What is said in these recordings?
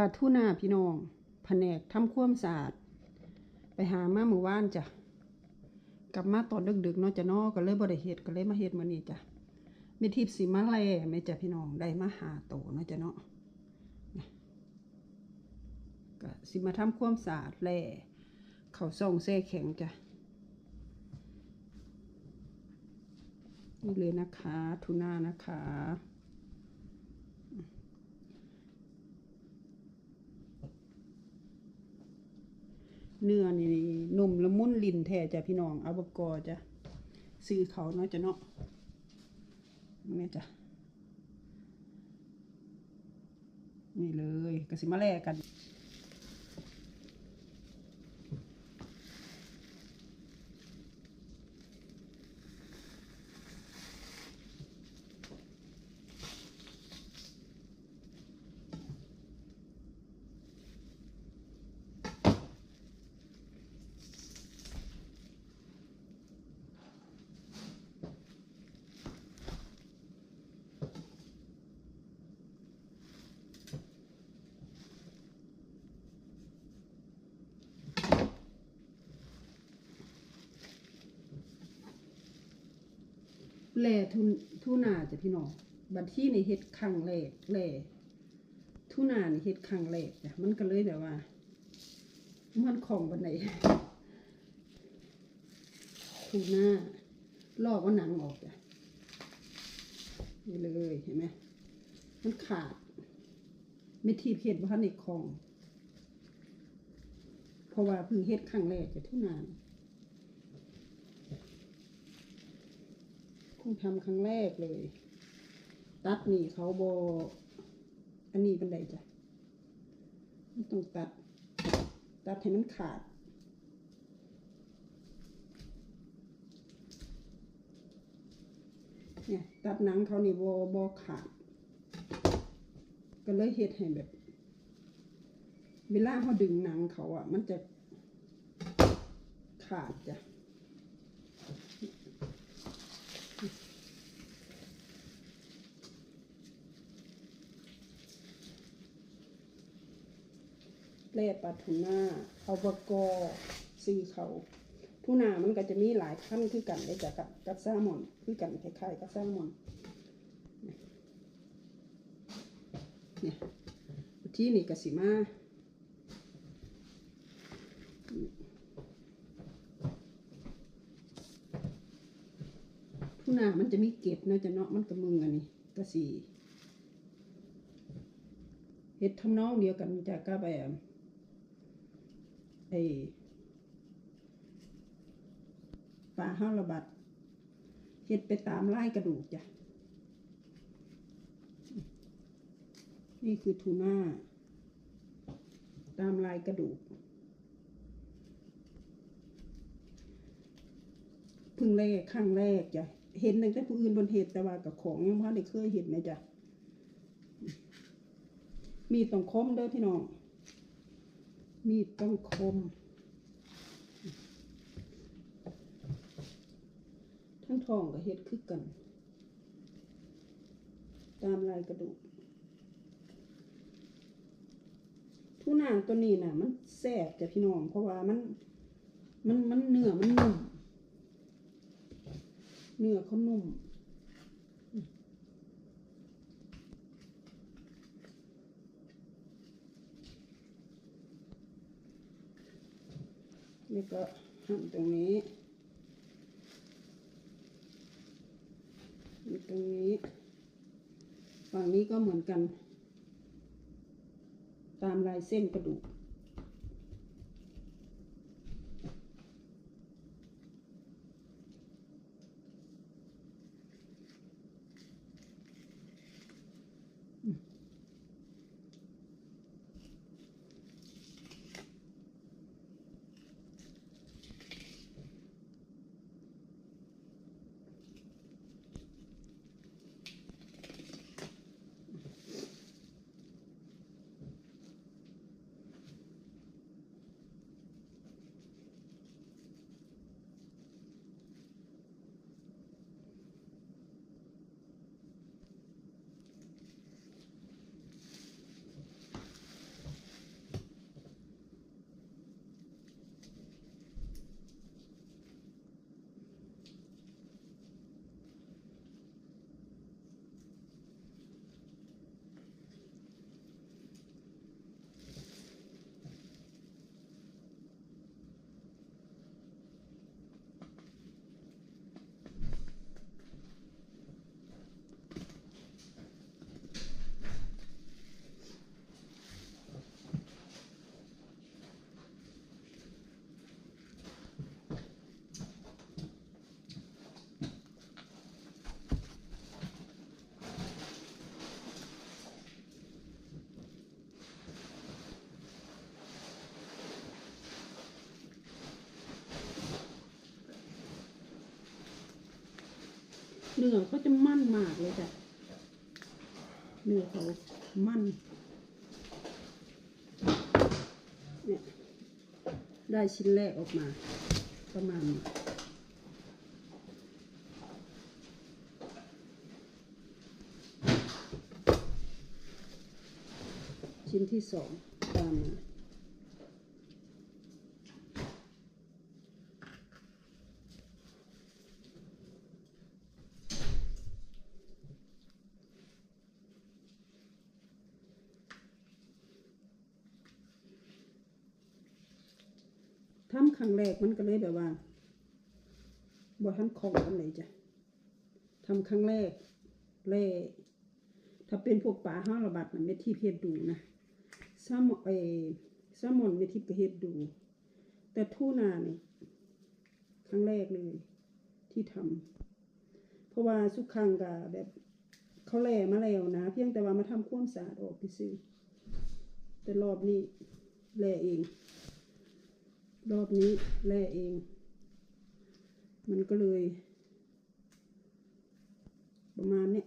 ปลาทูนาพี่น้อง แผนกทำความสะอาด ไปหามาเมื่อวานจ้ะ กลับมาตอนดึกๆเนาะจะนาะก็เลยบ่ได้เฮ็ดก็เลยมาเฮ็ดมื้อนี้จ้ะม่ทิพสีมาแลแม่จ้ะพี่น้อง ได้มาหาโตเนาะจะเนาะก็สิมาทำความสะอาดแลเขาวซ่องแซ่แข็งจ้ะนี่เลยนะคะทูน่านะคะ เนื้อนี่นุ่มละมุนลิ่นแท้จ้ะพี่น้องเอาบกอจ้ะซื้อเขาเนาะจ้ะเนาะนี่จ้ะนี่เลยกระสิมาแลกกัน แล่ทุนทุนาจ้ะพี่น้องบัดที่ในเฮ็ดครั้งแรกแล่ทุนาในเฮ็ดครั้งแรกจ้ะมันก็เลยแบบว่า มันของบันไดทูน่าลอกว่าหนังออกจ้ะนี่เลยเห็นไหมมันขาดไม่ทีเฮ็ดว่าในคลอง เพราะว่าเพิ่งเฮ็ดครั้งแรกจ้ะทุนาน คงทำครั้งแรกเลย ตัดนี่เขาบออันนี้เป็นไดจ้ะมันต้องตัด ตัดให้มันขาดเนี่ยตัดหนังเขานี่บอบอขาด ก็เลยเฮ็ดให้แบบ เวลาเขาดึงหนังเขาอะ มันจะขาดจ้ะ แล่ปลาทูน่าเอาบกอซีเขาทูน่ามันก็จะมีหลายขั้นคือกันเลยจ้ะกับกับแซลมอนคือกันคล้ายๆกับแซลมอนเนี่ยที่นี่กสิมาทูน่ามันจะมีเกล็ดเนะจะเนาะมันกับมึงอันนี้กสีเฮ็ดทำนองเดียวกันจ้ะก็แบบ ไอ้ปลาห้าระบัดเฮ็ดไปตามไล่กระดูกจ้ะ นี่คือทูน่า ตามลายกระดูก พึ่งแรกครั้งแรกจ้ะ เห็นตั้งแต่ผู้อื่นบนเหตุแต่ว่ากับของยังพ่ได้เคยเห็นนะจ้ะ มีต้องคมเด้อพี่น้อง มีดต้องคม ทั้งทองกับเฮ็ดคือกัน ตามลายกระดูกทุนางตัวนี้น่ะ มันแซ่บจ้ะพี่น้อง เพราะว่ามัน มันมันเนื้อมันนุ่ม เนื้อเขานุ่ม นี่ก็หั่นตรงนี้ตรงนี้ ฝั่งนี้ก็เหมือนกัน ตามลายเส้นกระดูก เนื้อเขาจะมั่นมากเลยจ้ะเนื้อเขามั่น เนี่ย ได้ชิ้นแรกออกมา ประมาณนี้ชิ้นที่สองตามมาทำ ครั้งแรกมันก็เลยแบบว่าบ่ทันของกันเลจ้ะทำครั้งแรกแรกถ้าเป็นพวกปลาห้าระบาดนะเม็ดที่เพชรดูนะแซลมอนเออแซลมอนเม็ดที่ก็เฮ็ดดู แต่ทูน่านี่ครั้งแรกเลย ที่ทำเพราะว่าสุกครั้งก็แบบเขาแล่มาแล้วนะ เพียงแต่ว่ามาทำความสะอาดออกซื่อแต่รอบนี้แล่เอง รอบนี้แล่เอง มันก็เลย ประมาณนี้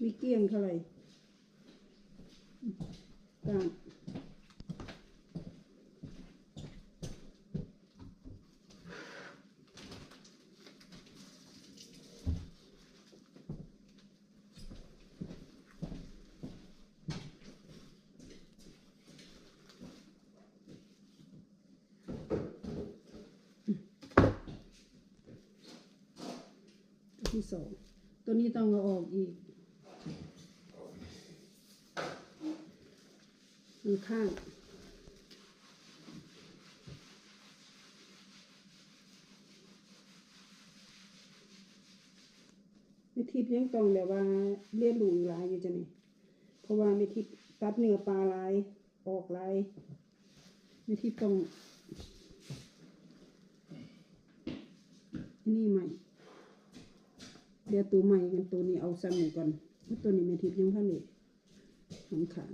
มีเกลี้ยงเท่าไหร่กาน ที่สองตัวนี้ต้องเอาออกอีกมันข้างไม่ทิพย์ยังต้องแบบว่าเรียนรู้อีกหลายอยู่จ้ะนี่เพราะว่าไม่ทิพย์ตัดเนื้อปลาลายออกลายไม่ทิพย์ต้องนี่ใหม่ ดี๋ยวตัวใหม่กันตัวนี้เอาซ้ำหนึ่งก่อนเพราะตัวนี้ไม่ทิพย์ยังพันเลยสำคัญ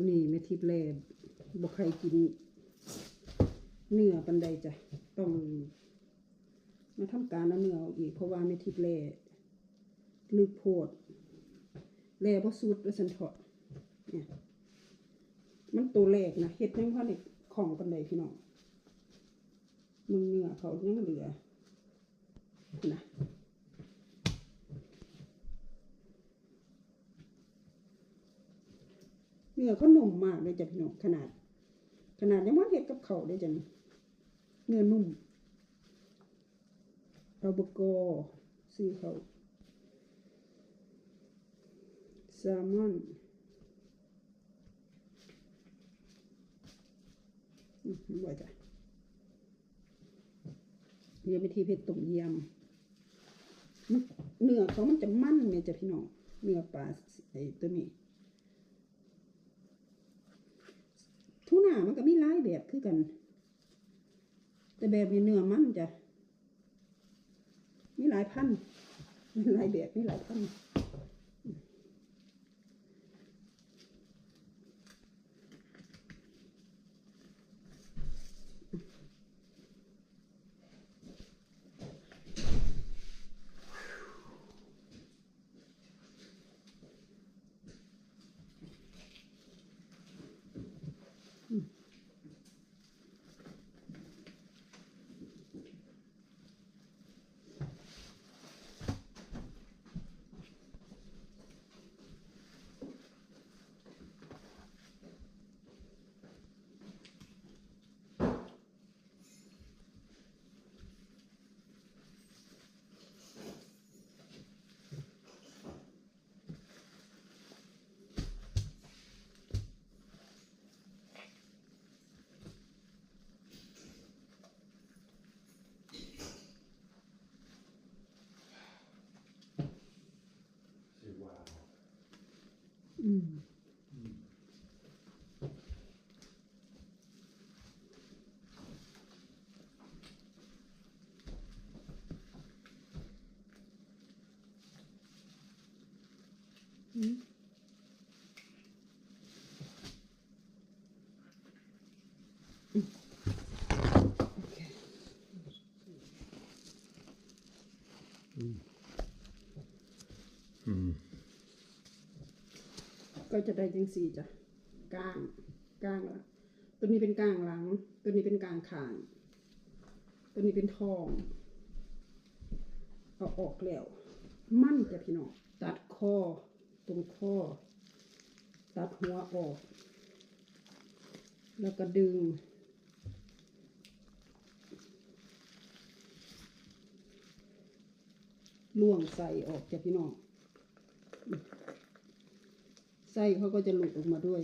ตัวนี้ไม่ทิพย์แลบ่ใครกิน เนื้อปันใดจ้ะต้องมาทำการเอาเนื้อออกอีกเพราะว่าไม่ทิพย์แลลึกโพดแลบ่สุดว่าสันเถาะเนี่ยมันตัวแรกนะเฮ็ดยังพอได้ของปันใดพี่น้องมึงเนื้อเขายังเหลือนะเนื้อเขานุ่มมากเลยจ้ะพี่น้องขนาด ขนาดยังว่าเฮ็ดกับเขาวเลยจ้ะนี่เนื้อนุ่มเอาบกอซื้อเขาแซลมอนอืมบ่จ้ะเดี๋ยวไปที่เพชรต้มยำมันเนื้อเขามันจะมันเนี่ยจ้ะพี่น้องเนื้อปลาไอ้ตัวนี้ ทูน่ามันก็มีหลายแบบคือกัน แต่แบบนี้เนื้อมันจะมีหลายพันมีหลายแบบมีหลายพัน ก็จะได้จังสี่จ้ะก้างก้างละตัวนี้เป็นก้างหลัง ตัวนี้เป็นก้างขางตัวนี้เป็นทอง เอาออกแล้ว มั่นจ้ะพี่น้องตัดคอ ตรงคอตัดหัวออก แล้วก็ดึง ล่วงใส่ออกจ้ะพี่น้องไส้เขาก็จะหลุดออกมาด้วย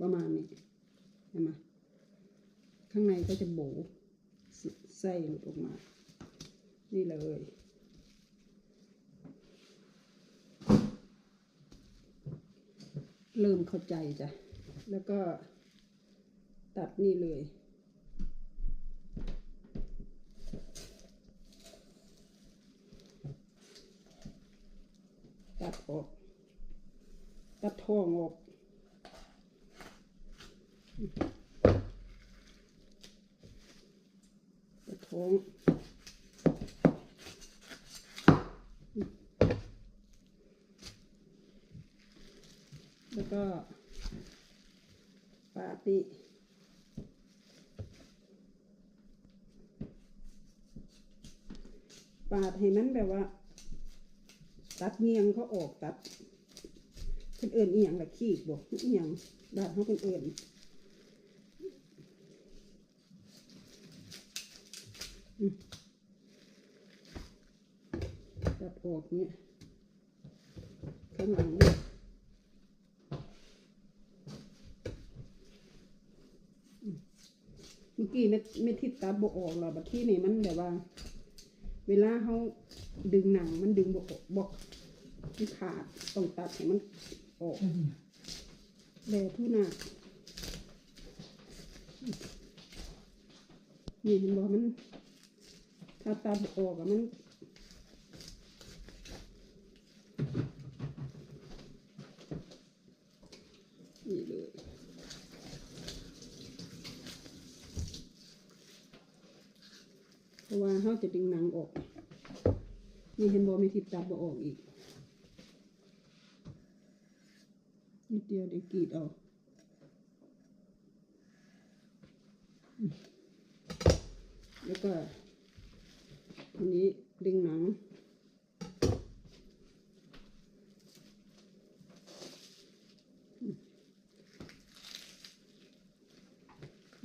ประมาณนี้เห็นไหมข้างในก็จะโบสไส้หลุดออกมา นี่เลย เริ่มเข้าใจจ้ะ แล้วก็ตัดนี่เลย ตัดออก ตัดท้องออกตัดท้อง แล้วก็ปาดนี่ปาด ให้มันแบบว่า ตัดเงียงเขาออกตัดเป็นเอิญอีหยังละขี้บอกอีหยังบ้านเขาเป็นเอิญอืมตัดออกเนี่ยข้างหลังเนี่ยอืมเมื่อกี้เม็ดเม็ดที่ตัดบออกหรอกบัดที่นี่มันแบบว่า เวลาเขาดึงหนังมันดึงบอกบอกมันขาดต้องตัดให้มันออกแลทุนานี่เห็นบอกมัน ถ้าตัดออกอะมันนี่เลยเพราะว่าเขาจะดึง นี่เห็นบอมีทิพตัดบอออกอีกนิดเดียวเดี๋ยวกรีดเออกแล้วก็อันนี้ดึงหนัง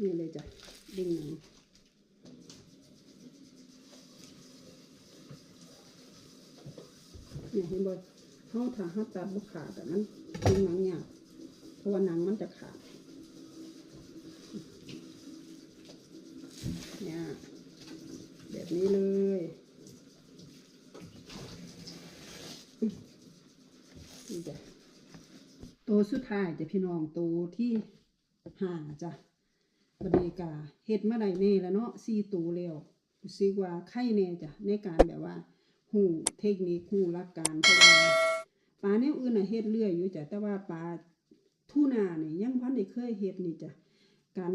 นี่เลยจ้ะดึงหนัง ถ้าเขาตัดบ่ขาดแต่มันดึงหนังยากเพราะว่าหนังมันจะขาดเนี่ยแบบนี้เลยนี่จ้ะตัวสุดท้ายจ้ะพี่น้องตัวที่ห้าจ้ะบดนีกาเฮ็ดมาได้แน่แล้วเนาะสี่ตัวแล้วรู้สึกว่าไข่แน่จ้ะในการแบบว่าหูเทคนิคหูหลักการเพราะว่า ปลาแนวอื่นน่ะเฮ็ดเรื่อยอยู่จ้ะแต่ว่าปลาทูน่านี่ยังพันได้เคยเฮ็ดนี่จ้ะการ